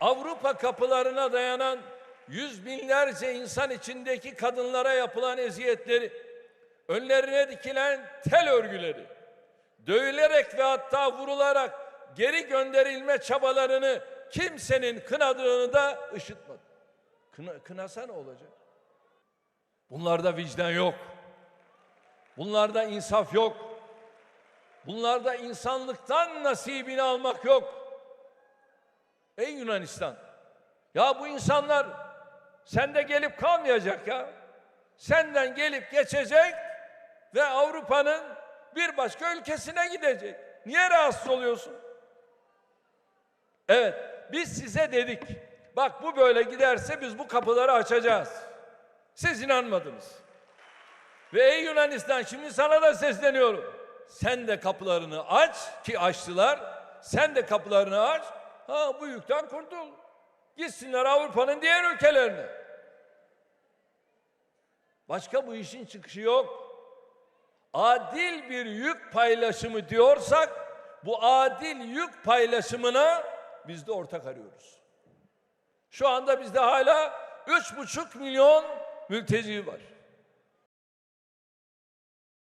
Avrupa kapılarına dayanan yüz binlerce insan içindeki kadınlara yapılan eziyetleri, önlerine dikilen tel örgüleri, dövülerek ve hatta vurularak geri gönderilme çabalarını kimsenin kınadığını da ışıtmadı. Kına, kınasa ne olacak? Bunlarda vicdan yok. Bunlarda insaf yok. Bunlarda insanlıktan nasibini almak yok. Ey Yunanistan! Ya bu insanlar sende gelip kalmayacak ya. Senden gelip geçecek ve Avrupa'nın bir başka ülkesine gidecek. Niye rahatsız oluyorsun? Evet, biz size dedik. Bak bu böyle giderse biz bu kapıları açacağız. Siz inanmadınız. Ve ey Yunanistan şimdi sana da sesleniyorum. Sen de kapılarını aç ki açtılar. Sen de kapılarını aç. Ha bu yükten kurtul. Gitsinler Avrupa'nın diğer ülkelerine. Başka bu işin çıkışı yok. Adil bir yük paylaşımı diyorsak bu adil yük paylaşımına biz de ortak arıyoruz. Şu anda bizde hala üç buçuk milyon mülteci var.